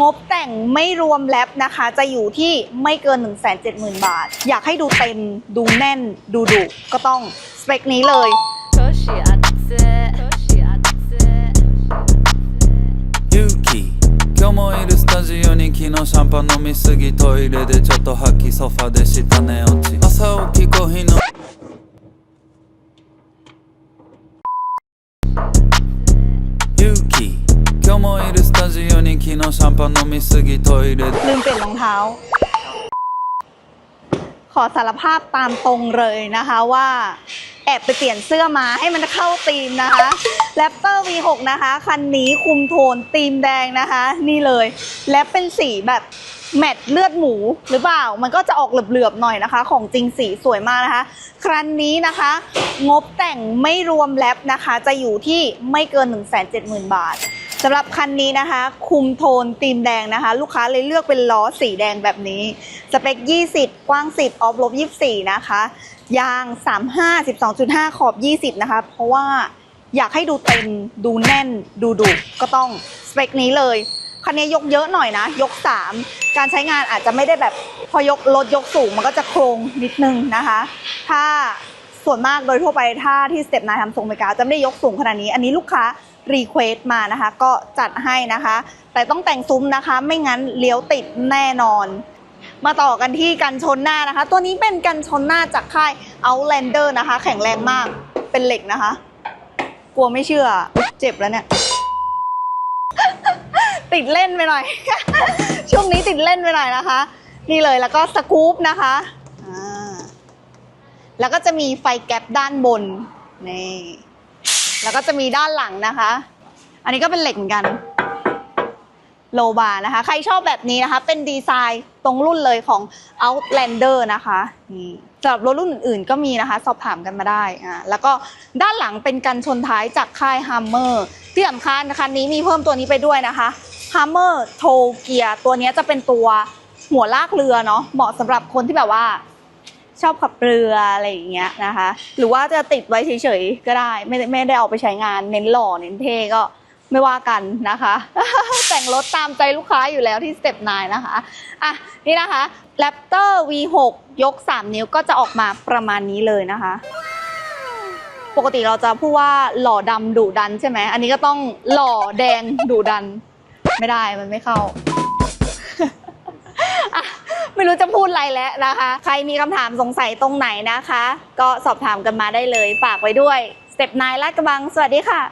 งบแต่งไม่รวมแรปนะคะ จะอยู่ที่ไม่เกิน 1 7 0 0 0 0 บาท อยากให้ดูเต็ม ดูแน่น ดูดุก็ต้องสเปคนี้เลย 調子あっつ調子あっつ勇気今日もいるスタジオに昨日シャンパン飲みすぎトイレでちょっと吐きソファで下寝落ち朝起きコーヒーの タジオに昨日シャンパン飲みすぎトイレで ลืมเปลี่ยนรองเท้า ขอสารภาพตามตรงเลยนะคะว่าแอบไปเปลี่ยนเสื้อมาให้มันเข้าธีมนะคะ Raptor V6 นะคะ คันนี้คุมโทนธีมแดงนะคะ นี่เลย และเป็นสีแบบแมตต์เลือดหมูหรือเปล่า มันก็จะออกเหลือบๆหน่อยนะคะ ของจริงสีสวยมากนะคะ ครั้นนี้นะคะ งบแต่งไม่รวมแรปนะคะ จะอยู่ที่ไม่เกิน 1 7 0 0 0 0 บาท สำหรับคันนี้นะคะ คุมโทนตีมแดงนะคะ ลูกค้าเลยเลือกเป็นล้อสีแดงแบบนี้ สเปค 20 กว้าง 10 ออฟลบ24 นะคะ ยาง 35 12.5 ขอบ 20 นะคะ เพราะว่าอยากให้ดูเต็ม ดูแน่น ดูดุก็ต้องสเปคนี้เลย คันนี้ยกเยอะหน่อยนะ ยก 3 การใช้งานอาจจะไม่ได้แบบพอยกรถยกสูงมันก็จะโครงนิดนึงนะคะ ถ้า ส่วนมากโดยทั่วไปถ้าที่สเต็ปนายทำทรงเมกาจะไม่ได้ยกสูงขนาดนี้ อันนี้ลูกค้ารีเควสมานะคะ ก็จัดให้นะคะ แต่ต้องแต่งซุ้มนะคะ ไม่งั้นเลี้ยวติดแน่นอน มาต่อกันที่กันชนหน้านะคะ ตัวนี้เป็นกันชนหน้าจากค่าย Outlander นะคะ แข็งแรงมากเป็นเหล็กนะคะ กลัวไม่เชื่อเจ็บแล้วเนี่ย ติดเล่นไปหน่อย ช่วงนี้ติดเล่นไปหน่อยนะคะ นี่เลยแล้วก็สกู๊ปนะคะ แล้วก็จะมีไฟแก๊ปด้านบนนี่แล้วก็จะมีด้านหลังนะคะ อันนี้ก็เป็นเหล็กเหมือนกันโลบาร์นะคะ ใครชอบแบบนี้นะคะ เป็นดีไซน์ตรงรุ่นเลยของ Outlander นะคะนี่สำหรับรถรุ่นอื่นๆก็มีนะคะ สอบถามกันมาได้อ่าแล้วก็ด้านหลังเป็นกันชนท้ายจากค่าย Hammer ที่สำคัญคันนี้มีเพิ่มตัวนี้ไปด้วยนะคะ Hammer t o g e a r ตัวนี้จะเป็นตัวหัวลากเรือเนาะเหมาะสำหรับคนที่แบบว่า ชอบขับเรืออะไรอย่างเงี้ยนะคะ หรือว่าจะติดไว้เฉยๆก็ได้ ไม่ได้ไม่ได้เอาไปใช้งานเน้นหล่อเน้นเท่ก็ไม่ว่ากันนะคะ แต่งรถตามใจลูกค้าอยู่แล้วที่สเต็ปนนะคะ อะ นี่นะคะ Raptor V6 ยก 3 นิ้วก็จะออกมาประมาณนี้เลยนะคะ ปกติเราจะพูดว่าหล่อดำดุดันใช่ไหม อันนี้ก็ต้องหล่อแดงดุดัน ไม่ได้มันไม่เข้า ไม่รู้จะพูดอะไรแล้วนะคะ ใครมีคำถามสงสัยตรงไหนนะคะ ก็สอบถามกันมาได้เลย ฝากไว้ด้วยสเต็ปนายลาดกระบัง สวัสดีค่ะ